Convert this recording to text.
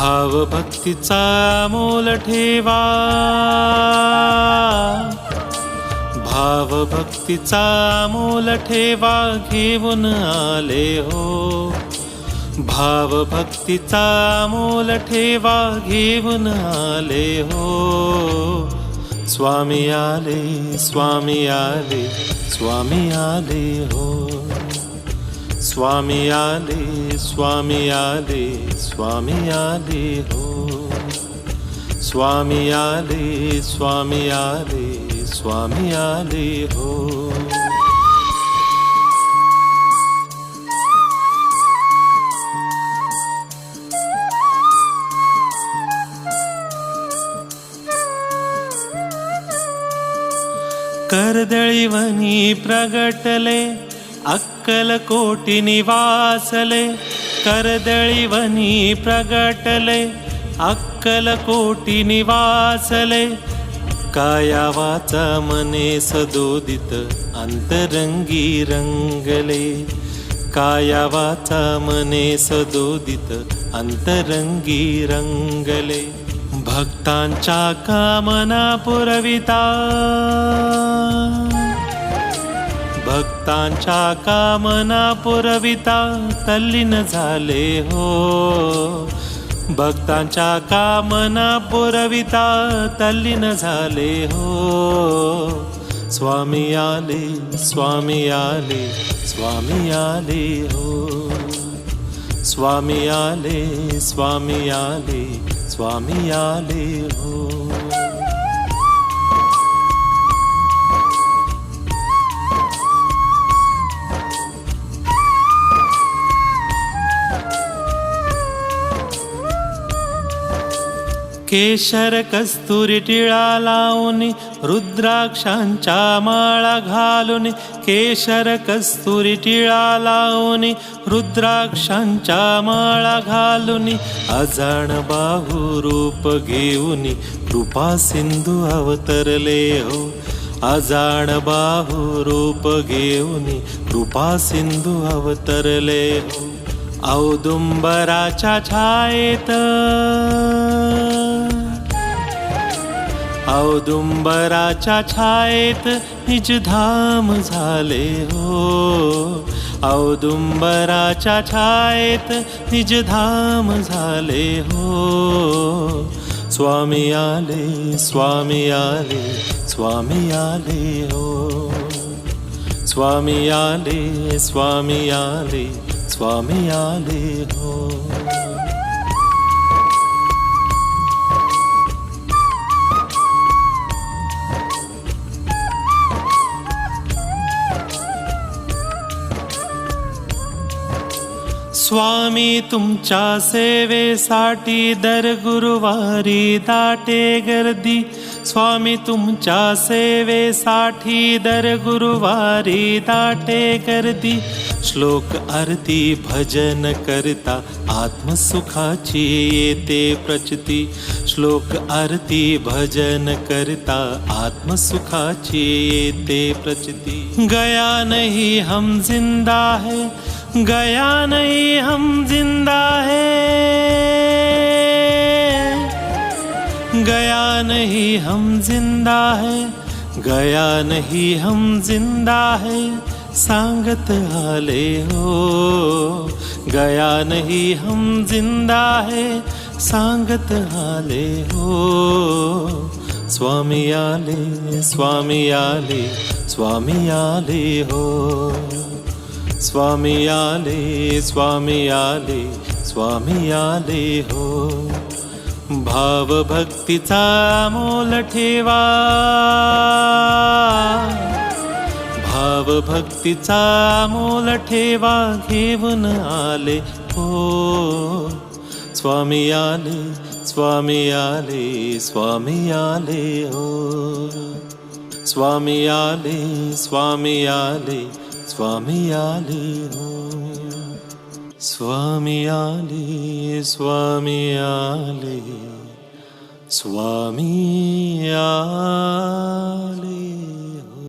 भाव भक्तीचा मोल ठेवा. भाव भक्तीचा मोल ठेवा घेऊन आले हो. भाव भक्तीचा मोल ठेवा घेऊन आले हो. स्वामी आले स्वामी आले स्वामी आले हो. स्वामी आले स्वामी आले स्वामी आले हो स्वामी आले स्वामी आले अक्कलकोटि निवासले करदळिवनी प्रगटले अक्कलकोटि निवासले. कायावाचा मने सदोदित अंतरंगी रंगले कायावाचा मने सदोदित अंतरंगी रंगले. भक्तांच्या कामना पुरविता. भक्तांच्या कामना पुरविता तल्लीन झाले हो. भक्तांच्या कामना पुरविता तल्लीन झाले हो. स्वामी आले स्वामी आले स्वामी आले हो. स्वामी आले स्वामी आले स्वामी आले हो. केशर कस्तुरी टिळा लावून रुद्राक्षांच्या माळा घालून केशर कस्तुरी टिळा लावून रुद्राक्षांच्या माळा घालून अजाण बाहू रूप घेऊन कृपा सिंधू अवतरले हो. अजाण बाहू रूप घेऊन कृपा सिंधू अवतरले हो. औदुंबराच्या छायेत औदुंबराच्या छायेत निजधाम झाले हो. औदुंबराच्या छायेत निजधाम झाले हो. स्वामी आले स्वामी आले स्वामी आले हो. स्वामी आले स्वामी आले स्वामी आले हो. स्वामी तुमच्या सेवेसाठी दर गुरुवारी दाटे गर्दी. स्वामी तुमच्या सेवेसाठी दर गुरुवारी दाटे गर्दी. श्लोक आरती भजन करता आत्मसुखाची येते प्रचती. श्लोक आरती भजन करता आत्मसुखाची येते प्रचती. गया नहीं हम जिंदा है गया नहीं हम जिंदा है। गया नहीं हम जिंदा है। गया नहीं हम जिंदा है। सांगत आले हो। गया नहीं हम जिंदा है। सांगत आले हो। स्वामी आले स्वामी आले स्वामी आले हो। स्वामी आले स्वामी आले स्वामी आले हो. भाव भक्तीचा मोल ठेवा. भाव भक्तीचा मोल ठेवा घेऊन आले हो. स्वामी आले स्वामी आले स्वामी आले हो. स्वामी आले स्वामी आले स्वामी आले हो. स्वामी आले स्वामी आले. स्वामी आले.